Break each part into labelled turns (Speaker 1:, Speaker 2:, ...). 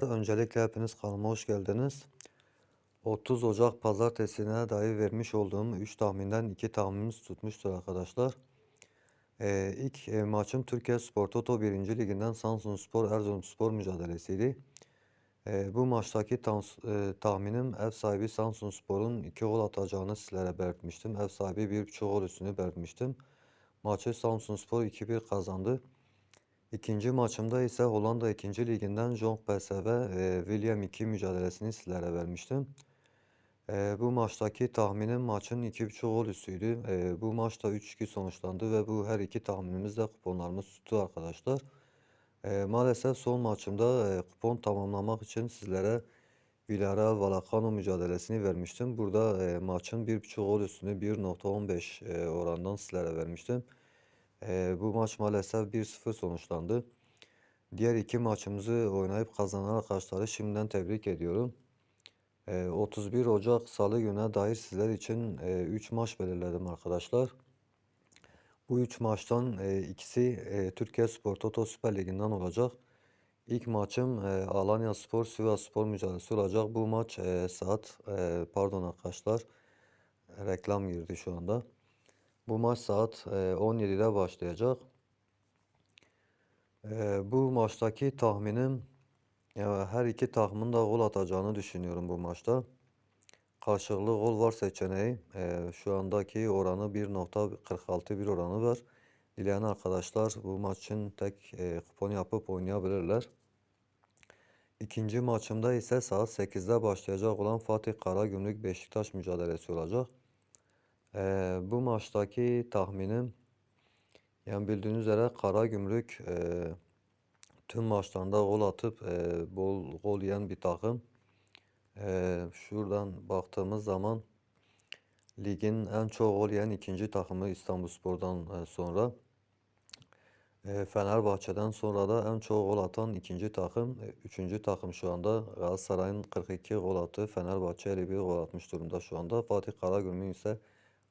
Speaker 1: Öncelikle hepiniz kanalıma hoş geldiniz. 30 Ocak pazartesine dair vermiş olduğum 3 tahminden 2 tahminimiz tutmuştur arkadaşlar. Ee, ilk e, maçım Türkiye Spor Toto 1. Liginden Samsunspor Erzurumspor mücadelesiydi. Ee, bu maçtaki e, tahminim ev sahibi Samsunspor'un 2 gol atacağını sizlere belirtmiştim. Ev sahibi 1.5 gol üstünü belirtmiştim. Maçı Samsunspor 2-1 kazandı. İkinci maçımda ise Hollanda 2. Liginden Jonk PSV e, William 2 mücadelesini sizlere vermiştim. E, bu maçtaki tahminim maçın 2.5 gol üstüydü. E, bu maçta 3-2 sonuçlandı ve bu her iki tahminimiz de kuponlarımız tuttu arkadaşlar. E, maalesef son maçımda e, kupon tamamlamak için sizlere Villarreal Vallecano mücadelesini vermiştim. Burada e, maçın 1.5 gol üstünü 1.15 e, orandan sizlere vermiştim. Ee, bu maç maalesef 1-0 sonuçlandı. Diğer iki maçımızı oynayıp kazanan arkadaşları şimdiden tebrik ediyorum. Ee, 31 Ocak Salı gününe dair sizler için 3 maç belirledim arkadaşlar. Bu 3 maçtan e, ikisi e, Türkiye Spor Toto Süper Ligi'nden olacak. İlk maçım e, Alanya Spor Sivas Spor mücadelesi olacak. Bu maç e, saat e, pardon arkadaşlar reklam girdi şu anda. Bu maç saat e, 17'de başlayacak. E, bu maçtaki tahminim ya her iki takımın da gol atacağını düşünüyorum bu maçta. Karşılıklı gol var seçeneği. E, şu andaki oranı 1.46 bir oranı var. Dileyen arkadaşlar bu maç için tek e, kupon yapıp oynayabilirler. İkinci maçımda ise saat 8'de başlayacak olan Fatih Karagümrük Beşiktaş mücadelesi olacak. Ee, bu maçtaki tahminim yani bildiğiniz üzere Karagümrük e, tüm maçlarında gol atıp e, bol gol yiyen bir takım. E, şuradan baktığımız zaman ligin en çok gol yiyen ikinci takımı İstanbulspor'dan e, sonra. E, Fenerbahçe'den sonra da en çok gol atan ikinci takım. E, üçüncü takım şu anda Galatasaray'ın 42 gol attığı Fenerbahçe 51 gol atmış durumda şu anda. Fatih Karagümrük ise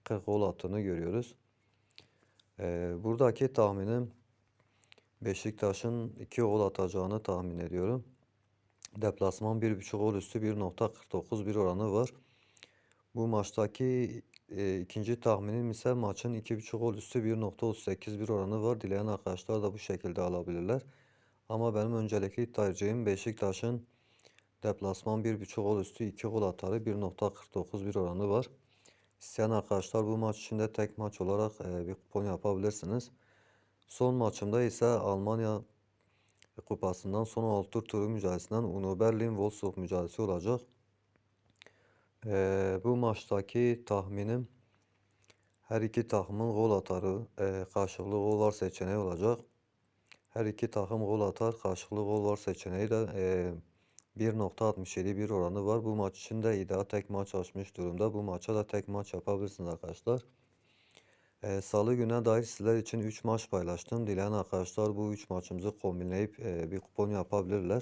Speaker 1: 40 gol attığını görüyoruz. Ee, buradaki tahminim Beşiktaş'ın 2 gol atacağını tahmin ediyorum. Deplasman 1.5 gol üstü 1.49 bir oranı var. Bu maçtaki e, ikinci tahminim ise maçın 2.5 gol üstü 1.38 bir oranı var. Dileyen arkadaşlar da bu şekilde alabilirler. Ama benim öncelikli tercihim Beşiktaş'ın deplasman 1.5 gol üstü 2 gol atarı 1.49 bir oranı var. İsteyen arkadaşlar bu maç içinde tek maç olarak e, bir kupon yapabilirsiniz. Son maçımda ise Almanya kupasından son 6 turu mücadelesinden Uno Berlin Wolfsburg mücadelesi olacak. E, bu maçtaki tahminim her iki takımın gol atarı e, karşılıklı gol var seçeneği olacak. Her iki takım gol atar karşılıklı gol var seçeneği de e, 1.67 bir oranı var. Bu maç için de ideal tek maç açmış durumda. Bu maça da tek maç yapabilirsiniz arkadaşlar. Ee, Salı güne dair sizler için 3 maç paylaştım. Dileyen arkadaşlar bu 3 maçımızı kombinleyip e, bir kupon yapabilirler.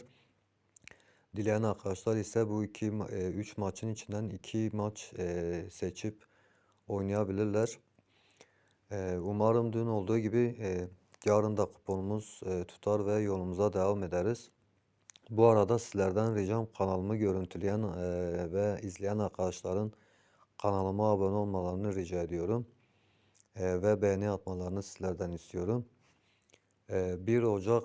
Speaker 1: Dileyen arkadaşlar ise bu 2 3 e, maçın içinden 2 maç e, seçip oynayabilirler. E, umarım dün olduğu gibi e, yarın da kuponumuz e, tutar ve yolumuza devam ederiz. Bu arada sizlerden ricam kanalımı görüntüleyen ve izleyen arkadaşların kanalıma abone olmalarını rica ediyorum. Ve beğeni atmalarını sizlerden istiyorum. E, 1 Ocak